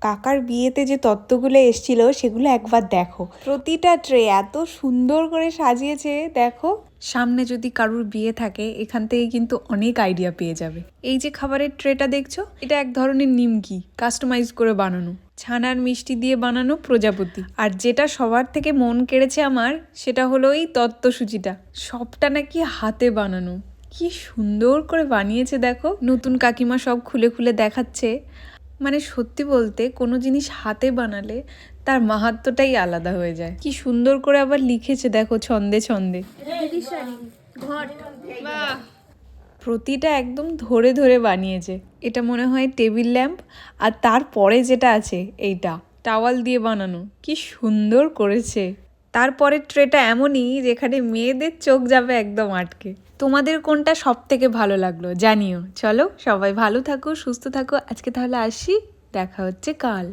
কাকার বিয়েতে যে তত্ত্বগুলো এসছিল, সেগুলো একবার দেখো। প্রতিটা ট্রে এত সুন্দর করে সাজিয়েছে, দেখো। সামনে যদি কারুর বিয়ে থাকে, এখান থেকে কিন্তু অনেক আইডিয়া পেয়ে যাবে। এই যে খাবারের ট্রেটা দেখছ, এটা এক ধরনের নিমকি কাস্টমাইজ করে বানানো। ছানার মিষ্টি দিয়ে বানানো প্রজাপতি। আর যেটা সবার থেকে মন কেড়েছে আমার, সেটা হলো এই তত্ত্বসূচিটা। সবটা নাকি হাতে বানানো। কি সুন্দর করে বানিয়েছে, দেখো। নতুন কাকিমা সব খুলে খুলে দেখাচ্ছে। মানে সত্যি বলতে কোনো জিনিস হাতে বানালে তার মাহাত্মটাই আলাদা হয়ে যায়। কি সুন্দর করে আবার লিখেছে, দেখো, ছন্দে ছন্দে। প্রতিটা একদম ধরে ধরে বানিয়েছে। এটা মনে হয় টেবিল ল্যাম্প, আর তারপরে যেটা আছে, এইটা। টাওয়াল দিয়ে বানানো। কি সুন্দর করেছে। তারপরের ট্রেটা এমনই যেখানে মেয়েদের চোখ যাবে একদম আটকে। তোমাদের কোনটা সব থেকে ভালো লাগল জানিও। চলো সবাই ভালো থাকো, সুস্থ থাকো। আজকে তাহলে আসি। দেখা হচ্ছে কাল।